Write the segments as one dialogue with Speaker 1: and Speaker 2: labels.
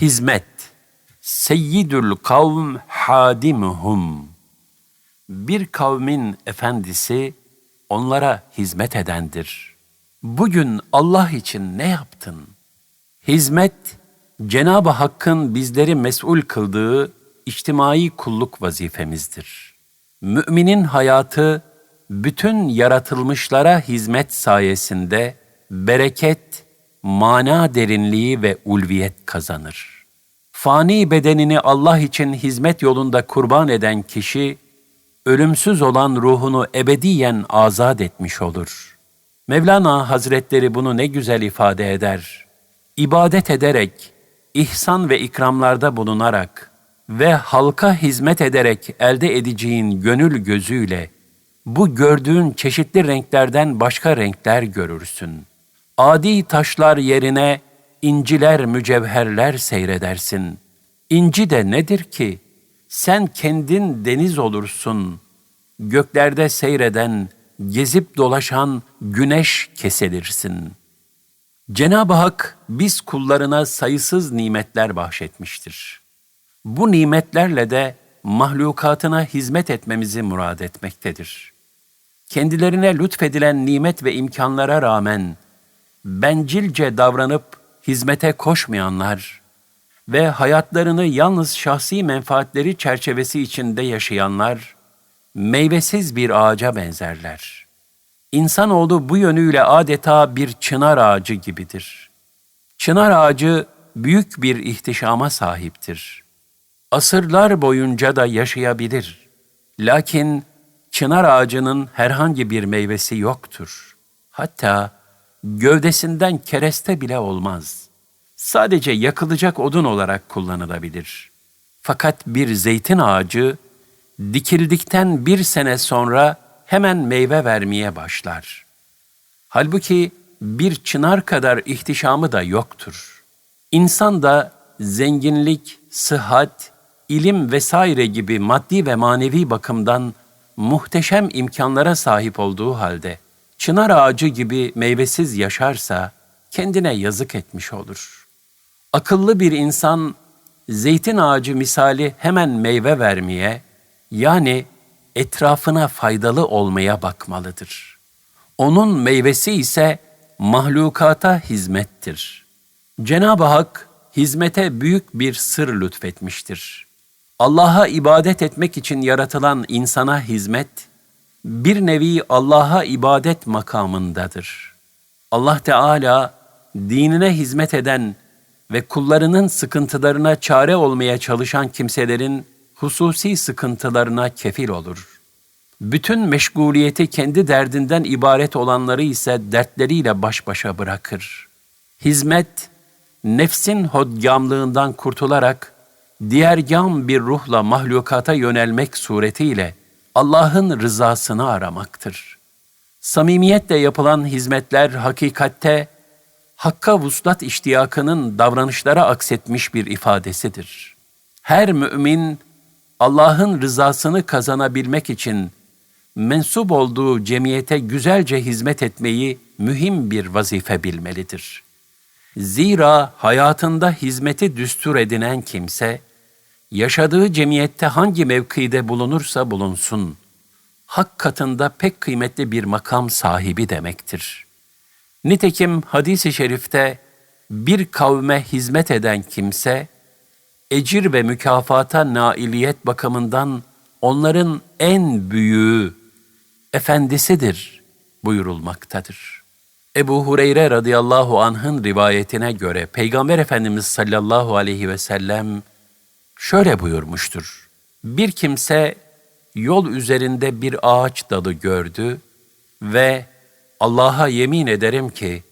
Speaker 1: Hizmet. Seyyidül kavm hadimuhum. Bir kavmin efendisi onlara hizmet edendir. Bugün Allah için ne yaptın? Hizmet, Cenab-ı Hakk'ın bizleri mesul kıldığı içtimai kulluk vazifemizdir. Müminin hayatı, bütün yaratılmışlara hizmet sayesinde bereket, mana derinliği ve ulviyet kazanır. Fani bedenini Allah için hizmet yolunda kurban eden kişi, ölümsüz olan ruhunu ebediyen azat etmiş olur. Mevlana Hazretleri bunu ne güzel ifade eder. İbadet ederek, ihsan ve ikramlarda bulunarak ve halka hizmet ederek elde edeceğin gönül gözüyle bu gördüğün çeşitli renklerden başka renkler görürsün. Adi taşlar yerine inciler, mücevherler seyredersin. İnci de nedir ki? Sen kendin deniz olursun. Göklerde seyreden, gezip dolaşan güneş kesilirsin. Cenab-ı Hak biz kullarına sayısız nimetler bahşetmiştir. Bu nimetlerle de mahlukatına hizmet etmemizi murad etmektedir. Kendilerine lütfedilen nimet ve imkanlara rağmen bencilce davranıp hizmete koşmayanlar ve hayatlarını yalnız şahsi menfaatleri çerçevesi içinde yaşayanlar meyvesiz bir ağaca benzerler. İnsanoğlu bu yönüyle adeta bir çınar ağacı gibidir. Çınar ağacı büyük bir ihtişama sahiptir. Asırlar boyunca da yaşayabilir. Lakin çınar ağacının herhangi bir meyvesi yoktur. Hatta gövdesinden kereste bile olmaz. Sadece yakılacak odun olarak kullanılabilir. Fakat bir zeytin ağacı dikildikten bir sene sonra hemen meyve vermeye başlar. Halbuki bir çınar kadar ihtişamı da yoktur. İnsan da zenginlik, sıhhat, ilim vesaire gibi maddi ve manevi bakımdan muhteşem imkanlara sahip olduğu halde çınar ağacı gibi meyvesiz yaşarsa kendine yazık etmiş olur. Akıllı bir insan zeytin ağacı misali hemen meyve vermeye yani etrafına faydalı olmaya bakmalıdır. Onun meyvesi ise mahlukata hizmettir. Cenab-ı Hak hizmete büyük bir sır lütfetmiştir. Allah'a ibadet etmek için yaratılan insana hizmet, bir nevi Allah'a ibadet makamındadır. Allah Teala dinine hizmet eden ve kullarının sıkıntılarına çare olmaya çalışan kimselerin hususi sıkıntılarına kefil olur. Bütün meşguliyeti kendi derdinden ibaret olanları ise dertleriyle baş başa bırakır. Hizmet, nefsin hodgamlığından kurtularak diğergam bir ruhla mahlukata yönelmek suretiyle Allah'ın rızasını aramaktır. Samimiyetle yapılan hizmetler hakikatte Hakka vuslat iştiyakının davranışlara aksetmiş bir ifadesidir. Her mümin Allah'ın rızasını kazanabilmek için mensup olduğu cemiyete güzelce hizmet etmeyi mühim bir vazife bilmelidir. Zira hayatında hizmeti düstur edinen kimse, yaşadığı cemiyette hangi mevkide bulunursa bulunsun, hak katında pek kıymetli bir makam sahibi demektir. Nitekim hadis-i şerifte bir kavme hizmet eden kimse, ecir ve mükafata nailiyet bakımından onların en büyüğü, efendisidir buyurulmaktadır. Ebu Hureyre radıyallahu anh'ın rivayetine göre Peygamber Efendimiz sallallahu aleyhi ve sellem şöyle buyurmuştur. Bir kimse yol üzerinde bir ağaç dalı gördü ve Allah'a yemin ederim ki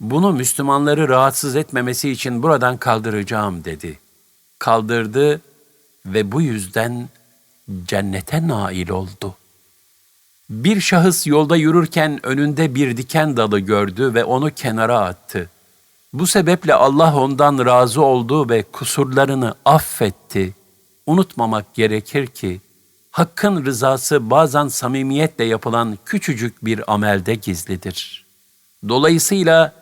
Speaker 1: bunu Müslümanları rahatsız etmemesi için buradan kaldıracağım dedi. Kaldırdı ve bu yüzden cennete nail oldu. Bir şahıs yolda yürürken önünde bir diken dalı gördü ve onu kenara attı. Bu sebeple Allah ondan razı oldu ve kusurlarını affetti. Unutmamak gerekir ki Hakkın rızası bazen samimiyetle yapılan küçücük bir amelde gizlidir. Dolayısıyla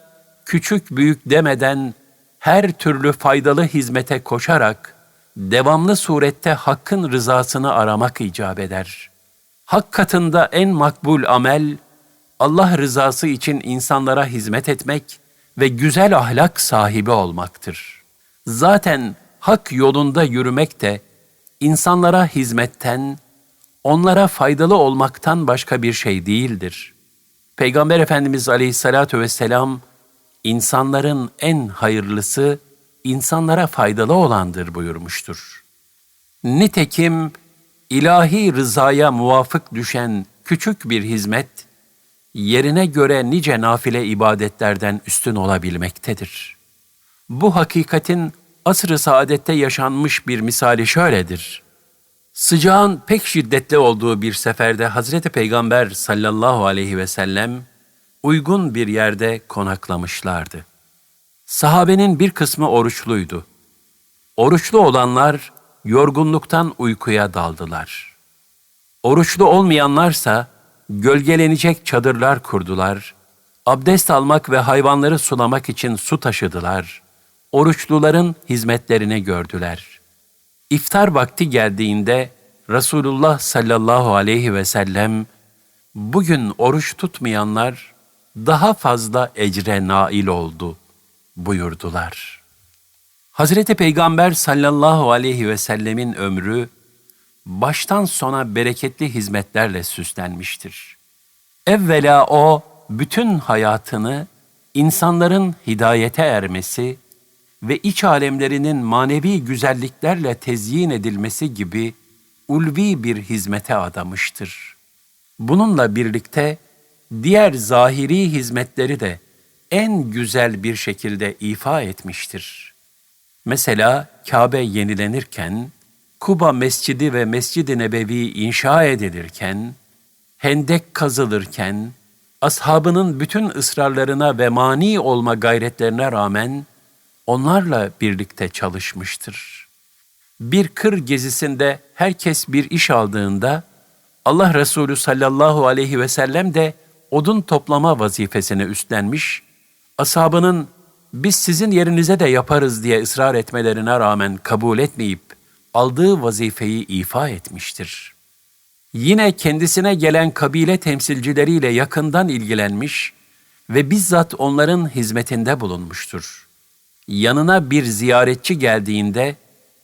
Speaker 1: küçük büyük demeden her türlü faydalı hizmete koşarak devamlı surette hakkın rızasını aramak icap eder. Hak katında en makbul amel Allah rızası için insanlara hizmet etmek ve güzel ahlak sahibi olmaktır. Zaten hak yolunda yürümek de insanlara hizmetten, onlara faydalı olmaktan başka bir şey değildir. Peygamber Efendimiz Aleyhisselatü Vesselam, insanların en hayırlısı, insanlara faydalı olandır buyurmuştur. Nitekim ilahi rızaya muvafık düşen küçük bir hizmet, yerine göre nice nafile ibadetlerden üstün olabilmektedir. Bu hakikatin asr-ı saadette yaşanmış bir misali şöyledir. Sıcağın pek şiddetli olduğu bir seferde Hazreti Peygamber sallallahu aleyhi ve sellem uygun bir yerde konaklamışlardı. Sahabenin bir kısmı oruçluydu. Oruçlu olanlar yorgunluktan uykuya daldılar. Oruçlu olmayanlarsa gölgelenecek çadırlar kurdular. Abdest almak ve hayvanları sulamak için su taşıdılar. Oruçluların hizmetlerini gördüler. İftar vakti geldiğinde Resulullah sallallahu aleyhi ve sellem bugün oruç tutmayanlar daha fazla ecre nail oldu buyurdular. Hazreti Peygamber sallallahu aleyhi ve sellemin ömrü baştan sona bereketli hizmetlerle süslenmiştir. Evvela o bütün hayatını insanların hidayete ermesi ve iç alemlerinin manevi güzelliklerle tezyin edilmesi gibi ulvi bir hizmete adamıştır. Bununla birlikte diğer zahiri hizmetleri de en güzel bir şekilde ifa etmiştir. Mesela Kabe yenilenirken, Kuba Mescidi ve Mescid-i Nebevi inşa edilirken, hendek kazılırken, ashabının bütün ısrarlarına ve mani olma gayretlerine rağmen onlarla birlikte çalışmıştır. Bir kır gezisinde herkes bir iş aldığında Allah Resulü sallallahu aleyhi ve sellem de odun toplama vazifesini üstlenmiş, ashabının biz sizin yerinize de yaparız diye ısrar etmelerine rağmen kabul etmeyip aldığı vazifeyi ifa etmiştir. Yine kendisine gelen kabile temsilcileriyle yakından ilgilenmiş ve bizzat onların hizmetinde bulunmuştur. Yanına bir ziyaretçi geldiğinde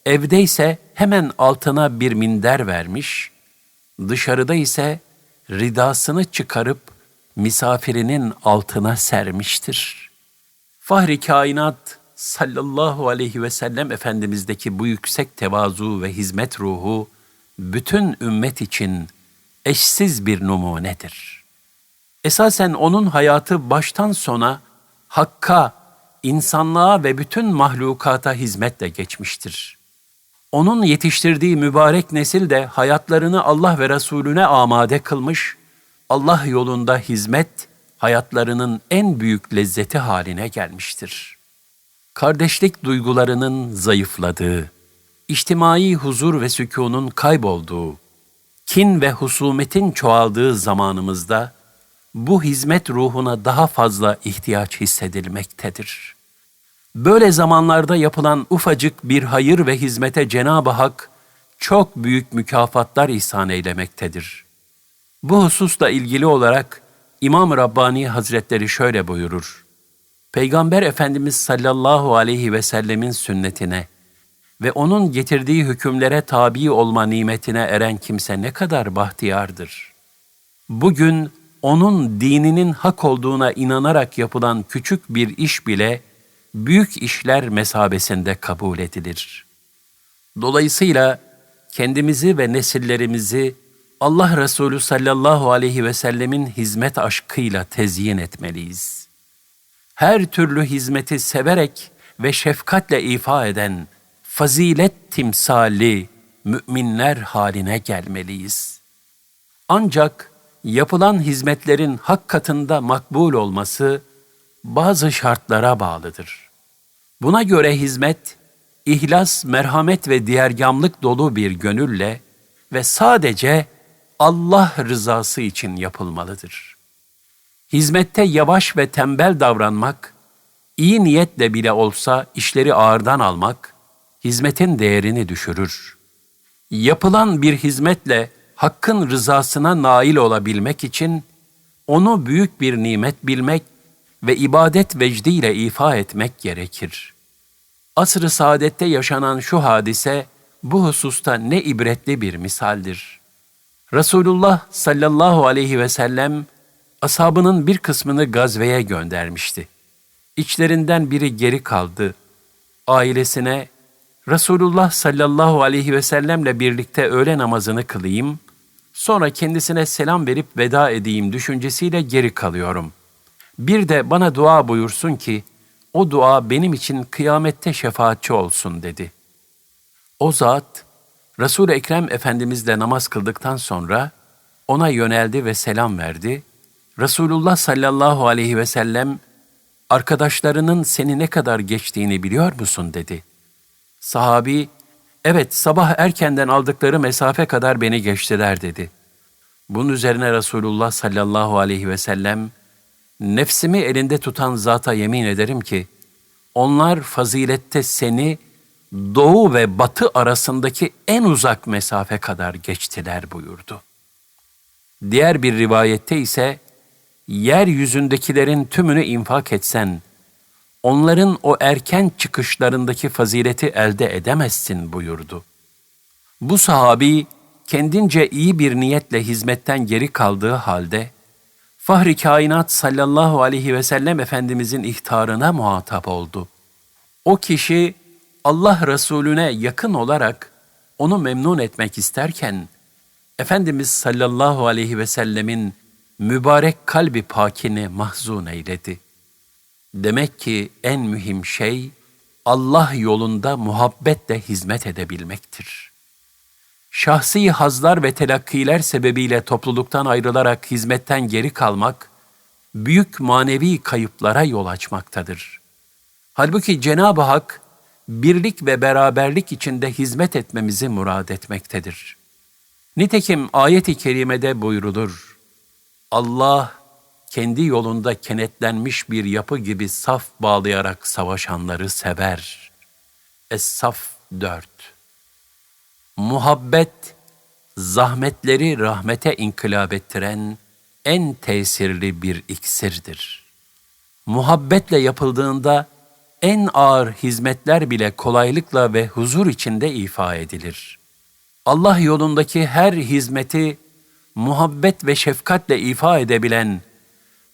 Speaker 1: evdeyse hemen altına bir minder vermiş, dışarıda ise ridasını çıkarıp misafirinin altına sermiştir. Fahri kainat sallallahu aleyhi ve sellem Efendimiz'deki bu yüksek tevazu ve hizmet ruhu bütün ümmet için eşsiz bir numunedir. Esasen onun hayatı baştan sona hakka, insanlığa ve bütün mahlukata hizmetle geçmiştir. Onun yetiştirdiği mübarek nesil de hayatlarını Allah ve Resulüne amade kılmış, Allah yolunda hizmet, hayatlarının en büyük lezzeti haline gelmiştir. Kardeşlik duygularının zayıfladığı, içtimai huzur ve sükunun kaybolduğu, kin ve husumetin çoğaldığı zamanımızda bu hizmet ruhuna daha fazla ihtiyaç hissedilmektedir. Böyle zamanlarda yapılan ufacık bir hayır ve hizmete Cenab-ı Hak çok büyük mükafatlar ihsan eylemektedir. Bu hususla ilgili olarak İmam Rabbani Hazretleri şöyle buyurur. Peygamber Efendimiz sallallahu aleyhi ve sellemin sünnetine ve onun getirdiği hükümlere tabi olma nimetine eren kimse ne kadar bahtiyardır. Bugün onun dininin hak olduğuna inanarak yapılan küçük bir iş bile büyük işler mesabesinde kabul edilir. Dolayısıyla kendimizi ve nesillerimizi Allah Resulü sallallahu aleyhi ve sellemin hizmet aşkıyla tezyin etmeliyiz. Her türlü hizmeti severek ve şefkatle ifa eden fazilet timsali müminler haline gelmeliyiz. Ancak yapılan hizmetlerin hak katında makbul olması bazı şartlara bağlıdır. Buna göre hizmet, ihlas, merhamet ve diğergamlık dolu bir gönülle ve sadece Allah rızası için yapılmalıdır. Hizmette yavaş ve tembel davranmak, iyi niyetle bile olsa işleri ağırdan almak, hizmetin değerini düşürür. Yapılan bir hizmetle Hakk'ın rızasına nail olabilmek için onu büyük bir nimet bilmek ve ibadet vecdiyle ifa etmek gerekir. Asr-ı saadette yaşanan şu hadise bu hususta ne ibretli bir misaldir. Resulullah sallallahu aleyhi ve sellem ashabının bir kısmını gazveye göndermişti. İçlerinden biri geri kaldı. Ailesine Resulullah sallallahu aleyhi ve sellemle birlikte öğle namazını kılayım, sonra kendisine selam verip veda edeyim düşüncesiyle geri kalıyorum. Bir de bana dua buyursun ki, o dua benim için kıyamette şefaatçi olsun dedi. O zat, Resul-i Ekrem Efendimizle namaz kıldıktan sonra ona yöneldi ve selam verdi. Resulullah sallallahu aleyhi ve sellem, arkadaşlarının seni ne kadar geçtiğini biliyor musun dedi. Sahabi, evet sabah erkenden aldıkları mesafe kadar beni geçtiler dedi. Bunun üzerine Resulullah sallallahu aleyhi ve sellem, nefsimi elinde tutan zata yemin ederim ki, onlar fazilette seni doğu ve batı arasındaki en uzak mesafe kadar geçtiler buyurdu. Diğer bir rivayette ise, yeryüzündekilerin tümünü infak etsen, onların o erken çıkışlarındaki fazileti elde edemezsin buyurdu. Bu sahabi kendince iyi bir niyetle hizmetten geri kaldığı halde Fahri Kainat sallallahu aleyhi ve sellem Efendimizin ihtarına muhatap oldu. O kişi Allah Resulüne yakın olarak onu memnun etmek isterken Efendimiz sallallahu aleyhi ve sellemin mübarek kalbi pakini mahzun eyledi. Demek ki en mühim şey Allah yolunda muhabbetle hizmet edebilmektir. Şahsi hazlar ve telakkiler sebebiyle topluluktan ayrılarak hizmetten geri kalmak, büyük manevi kayıplara yol açmaktadır. Halbuki Cenab-ı Hak, birlik ve beraberlik içinde hizmet etmemizi murad etmektedir. Nitekim ayet-i kerimede buyrulur. Allah kendi yolunda kenetlenmiş bir yapı gibi saf bağlayarak savaşanları sever. Es-Saf 4 Muhabbet, zahmetleri rahmete inkılap ettiren en tesirli bir iksirdir. Muhabbetle yapıldığında en ağır hizmetler bile kolaylıkla ve huzur içinde ifa edilir. Allah yolundaki her hizmeti muhabbet ve şefkatle ifa edebilen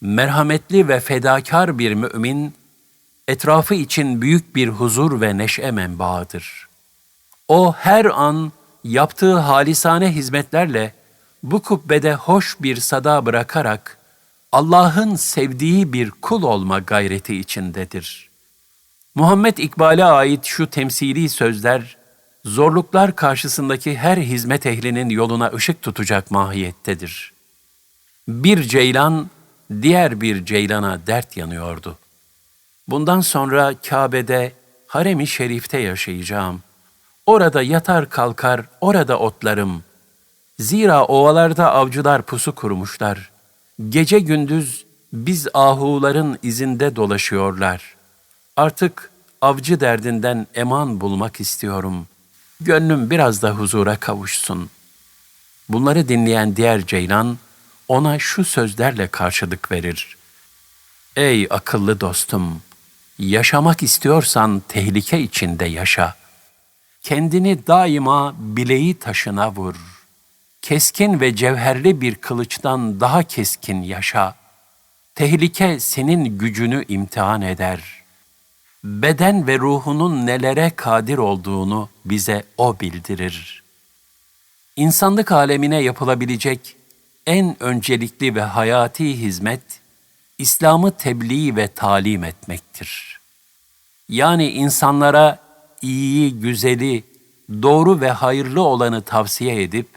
Speaker 1: merhametli ve fedakar bir mümin, etrafı için büyük bir huzur ve neşe menbaıdır. O her an yaptığı halisane hizmetlerle bu kubbede hoş bir sada bırakarak Allah'ın sevdiği bir kul olma gayreti içindedir. Muhammed İkbal'e ait şu temsili sözler, zorluklar karşısındaki her hizmet ehlinin yoluna ışık tutacak mahiyettedir. Bir ceylan, diğer bir ceylana dert yanıyordu. Bundan sonra Kabe'de, harem-i şerifte yaşayacağım. Orada yatar kalkar, orada otlarım. Zira ovalarda avcılar pusu kurmuşlar. Gece gündüz biz ahuların izinde dolaşıyorlar. Artık avcı derdinden eman bulmak istiyorum. Gönlüm biraz da huzura kavuşsun. Bunları dinleyen diğer ceylan, ona şu sözlerle karşılık verir. Ey akıllı dostum, yaşamak istiyorsan tehlike içinde yaşa. Kendini daima bileği taşına vur. Keskin ve cevherli bir kılıçtan daha keskin yaşa. Tehlike senin gücünü imtihan eder. Beden ve ruhunun nelere kadir olduğunu bize o bildirir. İnsanlık alemine yapılabilecek en öncelikli ve hayati hizmet, İslam'ı tebliğ ve talim etmektir. Yani insanlara iyiyi, güzeli, doğru ve hayırlı olanı tavsiye edip,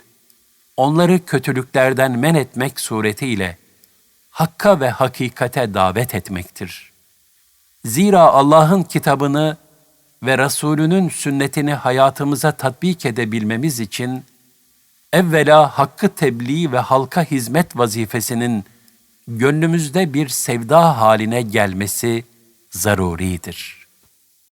Speaker 1: onları kötülüklerden men etmek suretiyle hakka ve hakikate davet etmektir. Zira Allah'ın kitabını ve Resulünün sünnetini hayatımıza tatbik edebilmemiz için evvela hakkı tebliğ ve halka hizmet vazifesinin gönlümüzde bir sevda haline gelmesi zaruridir.